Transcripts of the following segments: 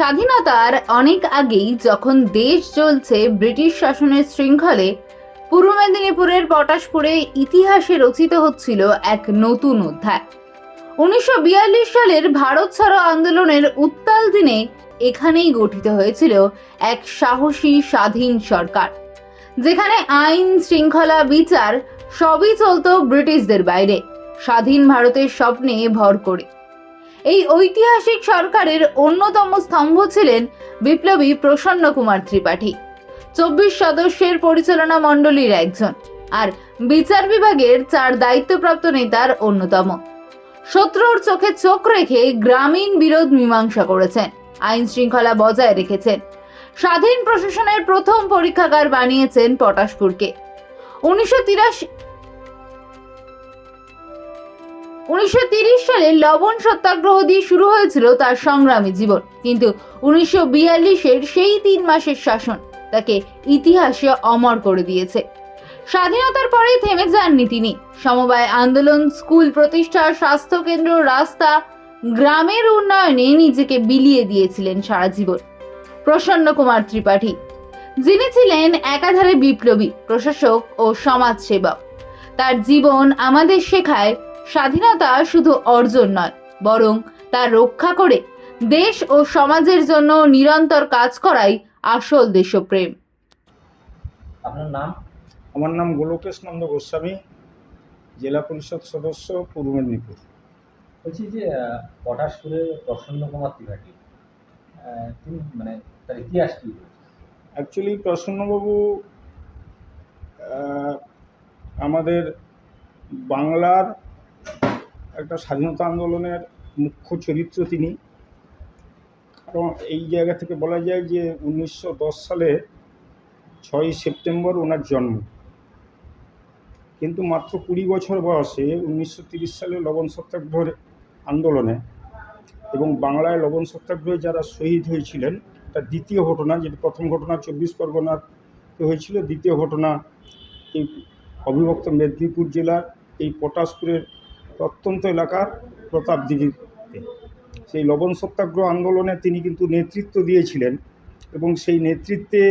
স্বাধীনতার অনেক আগেই যখন দেশ চলছে ব্রিটিশ শাসনের শৃঙ্খলে, পূর্ব মেদিনীপুরের পটাশপুরে ইতিহাসে রচিত হচ্ছিল এক নতুন অধ্যায়। উনিশশো বিয়াল্লিশ সালের ভারত ছাড়ো আন্দোলনের উত্তাল দিনে এখানেই গঠিত হয়েছিল এক সাহসী স্বাধীন সরকার, যেখানে আইন, শৃঙ্খলা, বিচার সবই চলত ব্রিটিশদের বাইরে। স্বাধীন ভারতের স্বপ্নে ভর করে। এই ঐতিহাসিক সরকারের অন্যতম স্তম্ভ ছিলেন বিপ্লবী প্রসন্ন কুমার ত্রিপাঠী। চব্বিশ সদস্যের পরিচালনা মণ্ডলীর একজন আর বিচার বিভাগের চার দায়িত্বপ্রাপ্ত নেতার অন্যতম। শত্রুর চোখে চোখ রেখে গ্রামীণ বিরোধ মীমাংসা করেছেন, আইন শৃঙ্খলা বজায় রেখেছেন। স্বাধীন প্রশাসনের প্রথম পরীক্ষাগার বানিয়েছেন পটাশপুরকে। উনিশশো উনিশশো সালে লবণ সত্যাগ্রহ দিয়ে শুরু হয়েছিল তার সংগ্রামী জীবন। কিন্তু উনিশশো বিয়াল্লিশের সেই তিন মাসের শাসন তাকে ইতিহাসে অমর করে দিয়েছে। স্বাধীনতার পরেই থেমে যাননি তিনি। সমবায় আন্দোলন, স্কুল প্রতিষ্ঠা, স্বাস্থ্যকেন্দ্র, রাস্তা, গ্রামের উন্নয়নে নিজেকে বিলিয়ে দিয়েছিলেন সারা জীবন। প্রসন্ন কুমার ত্রিপাঠী, যিনি ছিলেন একাধারে বিপ্লবী, প্রশাসক ও সমাজসেবক। তার জীবন আমাদের শেখায় স্বাধীনতা শুধু অর্জন নয় বরং তা রক্ষা করে দেশ ও সমাজের জন্য নিরন্তর কাজ করাই আসল দেশপ্রেম। আপনার নাম? আমার নাম গোলকেশ নন্দ গোস্বামী জেলা পরিষদ সদস্য পূর্ব মেদিনীপুর। বলছি যে আহ, পটাশপুরে প্রসন্ন কুমার ত্রিপাঠী? তিনি মানে তার ইতিহাস কি? অ্যাকচুয়ালি প্রসন্নবাবু আমাদের বাংলার একটা স্বাধীনতা আন্দোলনের মুখ্য চরিত্র তিনি। কারণ এই জায়গা থেকে বলা যায় যে উনিশশো দশ সালে ছয়ই সেপ্টেম্বর ওনার জন্ম। কিন্তু মাত্র কুড়ি বছর বয়সে উনিশশো সালে লবণ সত্যাগ্রহের আন্দোলনে এবং বাংলায় লবণ সত্যাগ্রহে যারা শহীদ হয়েছিলেন, তার দ্বিতীয় ঘটনা, যেটা প্রথম ঘটনা চব্বিশ পরগনার হয়েছিল, দ্বিতীয় ঘটনা এই অবিভক্ত মেদিনীপুর জেলার এই পটাশপুরের প্রত্যন্ত এলাকার প্রতাপ প্রতাপদিঘিতে সেই লবণ সত্যাগ্রহ আন্দোলনে তিনি কিন্তু নেতৃত্ব দিয়েছিলেন এবং সেই নেতৃত্বে,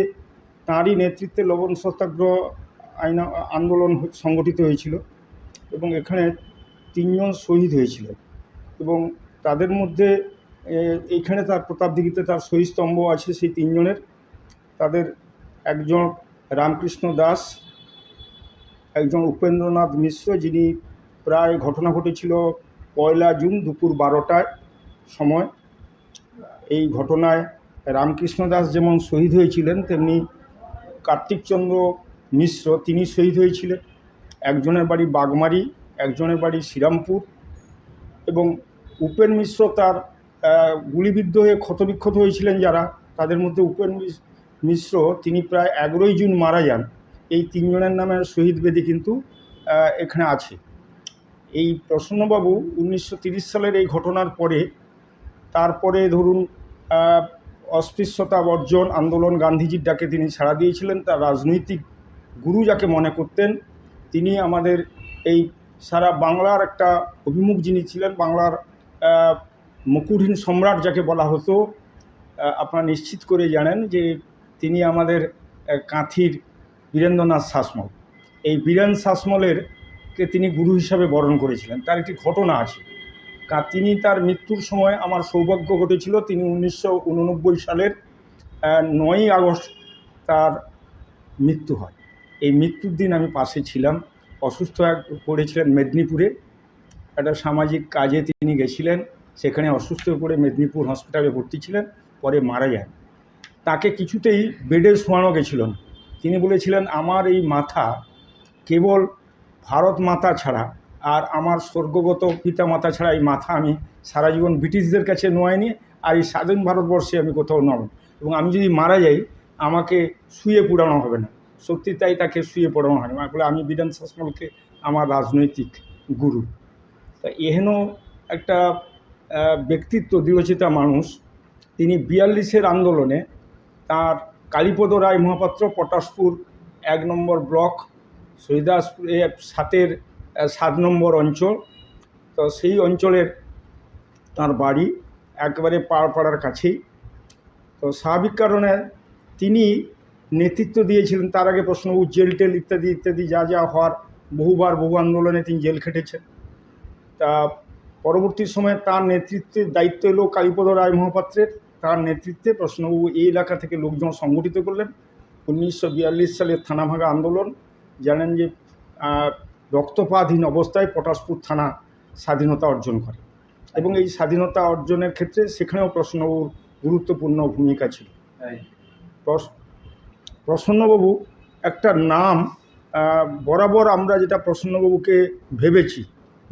তাঁরই নেতৃত্বে লবণ সত্যাগ্রহ আইন, আন্দোলন সংগঠিত হয়েছিল এবং এখানে তিনজন শহীদ হয়েছিলেন এবং তাদের মধ্যে এইখানে তার প্রতাপদিঘিতে তার শহীদস্তম্ভ আছে সেই তিনজনের। তাদের একজন রামকৃষ্ণ দাস, একজন উপেন্দ্রনাথ মিশ্র যিনি প্রায় ঘটনা ঘটেছিল পয়লা জুন দুপুর বারোটায় সময়। এই ঘটনায় রামকৃষ্ণ দাস যেমন শহীদ হয়েছিলেন, তেমনি কার্তিকচন্দ্র মিশ্র তিনি শহীদ হয়েছিলেন। একজনের বাড়ি বাগমারি, একজনের বাড়ি শ্রীরামপুর এবং উপেন মিশ্র তার গুলিবিদ্ধ হয়ে ক্ষতবিক্ষত হয়েছিলেন যারা। তাদের মধ্যে উপেন মিশ- মিশ্র তিনি প্রায় এগারোই জুন মারা যান। এই তিনজনের নামে শহীদ বেদি কিন্তু এখানে আছে। এই প্রসন্নবাবু উনিশশো সালের এই ঘটনার পরে তারপরে ধরুন অস্পৃশ্যতা, বর্জন, আন্দোলন, গান্ধীজির ডাকে তিনি ছাড়া দিয়েছিলেন, তার রাজনৈতিক গুরু যাকে মনে করতেন, তিনি আমাদের এই সারা বাংলার একটা অভিমুখ যিনি ছিলেন, বাংলার মুকুটহীন সম্রাট যাকে বলা হতো আপনারা নিশ্চিত করে জানেন যে তিনি আমাদের কাঁথির বীরেন্দ্রনাথ শাসমল। এই বীরেন শাসমলের কে তিনি গুরু হিসাবে বরণ করেছিলেন, তার একটি ঘটনা আছে। তিনি তার মৃত্যুর সময় আমার সৌভাগ্য ঘটেছিল, তিনি উনিশশো উননব্বই সালের নয়ই আগস্ট তার মৃত্যু হয়। এই মৃত্যুর দিন আমি পাশে ছিলাম, অসুস্থ পড়েছিলেন মেদিনীপুরে। একটা সামাজিক কাজে তিনি গেছিলেন, সেখানে অসুস্থ পড়ে মেদিনীপুর হসপিটালে ভর্তি ছিলেন, পরে মারা যান। তাকে কিছুতেই বেডে শোয়ানো গেছিল তিনি বলেছিলেন, আমার এই মাথা কেবল ভারত মাতা ছাড়া আর আমার স্বর্গগত পিতা মাতা ছাড়া এই মাথা আমি সারা জীবন ব্রিটিশদের কাছে নোয়াইনি আর এই স্বাধীন ভারতবর্ষে আমি কোথাও নব এবং আমি যদি মারা যাই, আমাকে শুয়ে পোড়ানো হবে না। সত্যি তাই তাকে শুয়ে পড়ানো হয়নি। আমার বলে আমি বিধান শাসমলকে আমার রাজনৈতিক গুরু। তা এহেন একটা ব্যক্তিত্ব, দৃঢ়চিতা মানুষ। তিনি বিয়াল্লিশের আন্দোলনে তার কালীপদ রায় মহাপাত্র পটাশপুর এক নম্বর ব্লক সৈদাসপুর সাতের সাত নম্বর অঞ্চল। তো সেই অঞ্চলের তার বাড়ি একেবারে পাড়পাড়ার কাছেই। তো স্বাভাবিক কারণে তিনি নেতৃত্ব দিয়েছিলেন। তার আগে প্রশ্নবাবু জেল টেল ইত্যাদি ইত্যাদি যা যা হওয়ার বহুবার বহু আন্দোলনে তিনি জেল খেটেছেন। তা পরবর্তী সময়ে তার নেতৃত্বের দায়িত্ব এলো কালীপদ রায় মহাপাত্রের। তার নেতৃত্বে প্রশ্নবাবু এই এলাকা থেকে লোকজন সংগঠিত করলেন। উনিশশো সালের থানাভাঙা আন্দোলন জানেন যে রক্তপাতহীন অবস্থায় পটাশপুর থানা স্বাধীনতা অর্জন করে। এবং এই স্বাধীনতা অর্জনের ক্ষেত্রে সেখানেও প্রশ্নবাবুর গুরুত্বপূর্ণ ভূমিকা ছিল। প্রসন্নবাবু একটা নাম বরাবর আমরা যেটা প্রসন্নবাবুকে ভেবেছি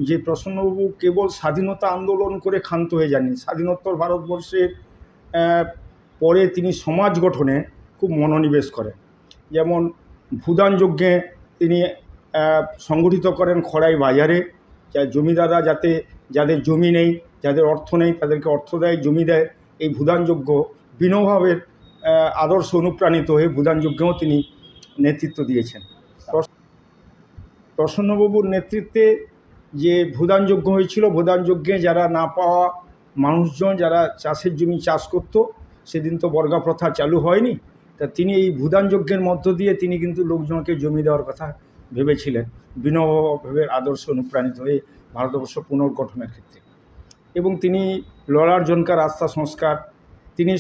যে প্রসন্নবাবু কেবল স্বাধীনতা আন্দোলন করে ক্ষান্ত হয়ে যাননি। স্বাধীনোত্তর ভারতবর্ষের পরে তিনি সমাজ গঠনে খুব মনোনিবেশ করেন যেমন ভূদান যজ্ঞে তিনি সংগঠিত করেন খড়াই বাজারে। যা জমিদাররা যাতে, যাদের জমি নেই, যাদের অর্থ নেই, তাদেরকে অর্থ দেয়, জমি দেয়, এই ভূদান যজ্ঞ বিনোভাবের আদর্শ অনুপ্রাণিত হয়ে ভূদান যজ্ঞেও তিনি নেতৃত্ব দিয়েছেন। প্রসন্নবাবুর নেতৃত্বে যে ভূদান যজ্ঞ হয়েছিল ভূদান যজ্ঞে যারা না পাওয়া মানুষজন, যারা চাষের জমি চাষ করত, সেদিন তো বর্গা প্রথা চালু হয়নি। তা তিনি এই ভূদান যজ্ঞের মধ্য দিয়ে তিনি কিন্তু লোকজনকে জমি দেওয়ার কথা ভেবেছিলেন বিনোভাবের আদর্শ অনুপ্রাণিত হয়ে ভারতবর্ষ পুনর্গঠনের ক্ষেত্রে। এবং তিনি লড়ার জনকার আস্থা সংস্কার, তিনি